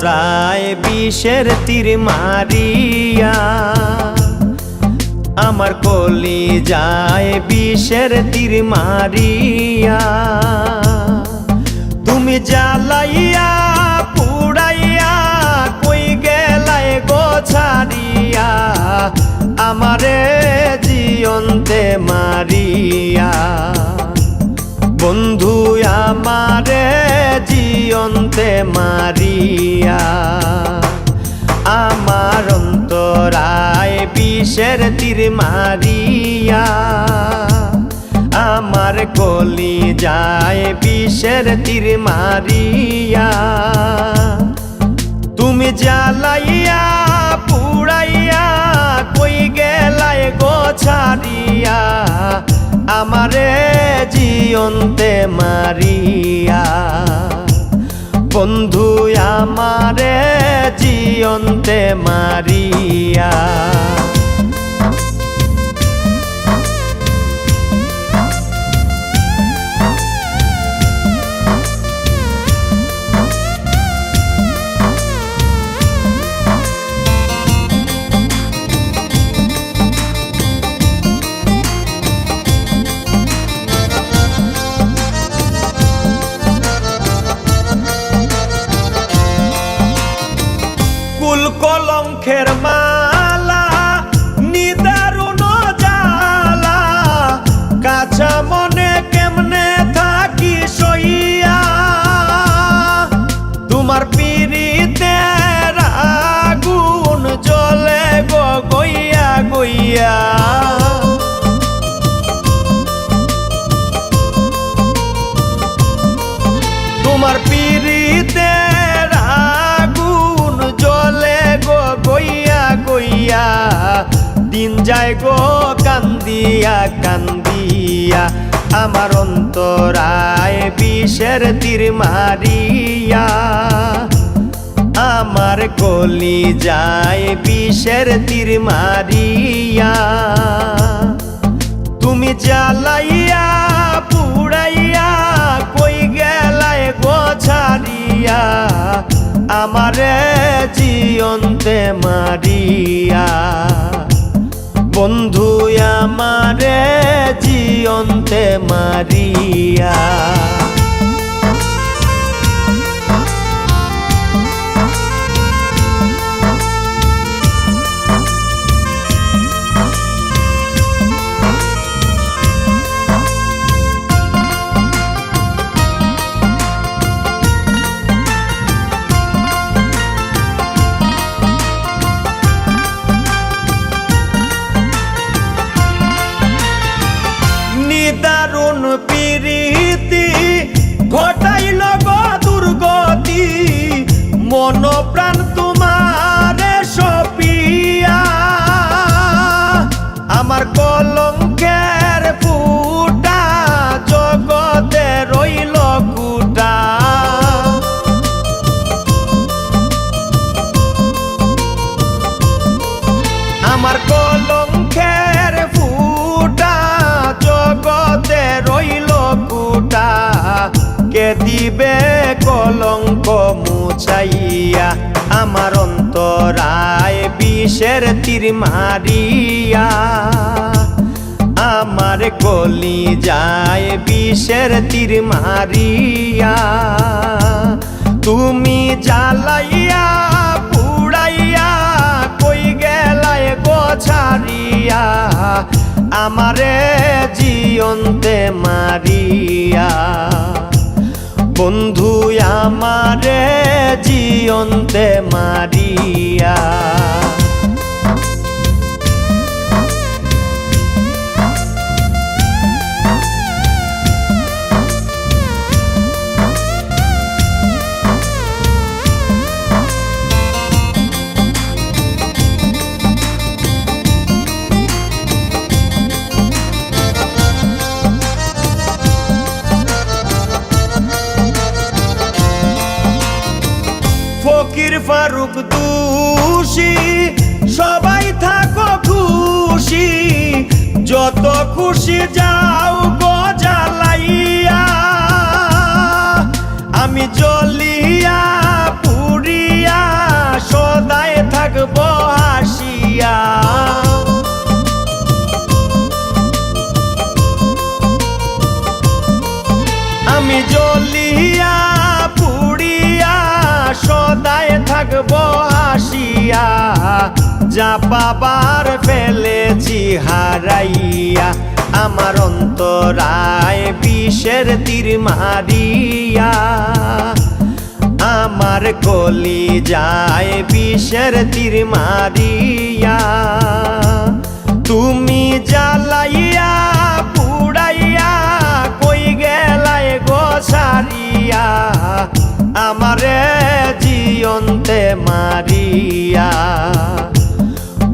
অন্তরায় বিষের তীর মারিয়া, আমার কলি যায় বিষের তীর মারিয়া। তুমি জ্বালাইয়া, পুড়াইয়া, কই গেলায় গো ছাড়িয়া, আমারে জিয়ন্তে মারিয়া। বন্ধু আমারে মারিয়া আমার অন্তরায় বিষের তীর মারিয়া। আমার কলি যায় বিষের তীর মারিয়া। তুমি জ্বালাইয়া, পুড়াইয়া, কই গেলায় গো আমারে জিয়ন্তে মারিয়া। বন্ধু আমারে জিয়ন্তে মারিয়া। কলঙ্কের মালা দিন যায় গো, কান্দিয়া কান্দিয়া। আমার অন্তরায় বিষের তীর মারিয়া। আমার কলি যায় বিষের তীর মারিয়া। তুমি জ্বালাইয়া, পুড়াইয়া, কই গেলায় গো ছাড়িয়া। আমারে জিয়ন্তে মারিয়া। বন্ধু আমারে জিয়ন্তে মারিয়া। পিরিতি ঘটাইল গো দুর্গতি। মন প্রাণ কলঙ্ক মুছাইয়া আমার অন্তরায় বিষের তীর মারিয়া। আমার কলি যায় বিষের তীর মারিয়া। তুমি জ্বালাইয়া, পুড়াইয়া, কই গেলায় গো ছাড়িয়া। আমারে জিয়ন্তে মারিয়া। বন্ধু আমারে জিয়ন্তে মারিয়া। ফকির ফারুক দোষী। সবাই থাকো খুশি যত খুশি যাও গো জ্বালাইয়া আমি জ্বলিয়া হাসিয়া যা পাবার ফেলেছি হারাইয়া। আমার অন্তরায় বিষের তীর মারিয়া। আমার কলি যায় বিষের তীর মারিয়া। তুমি জ্বালাইয়া, পুড়াইয়া, কই গেলাই গো সারিয়া। আমারে জিয়ন্তে মারিয়া।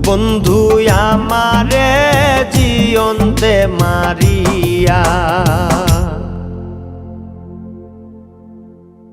বন্ধু আমারে জিয়ন্তে মারিয়া।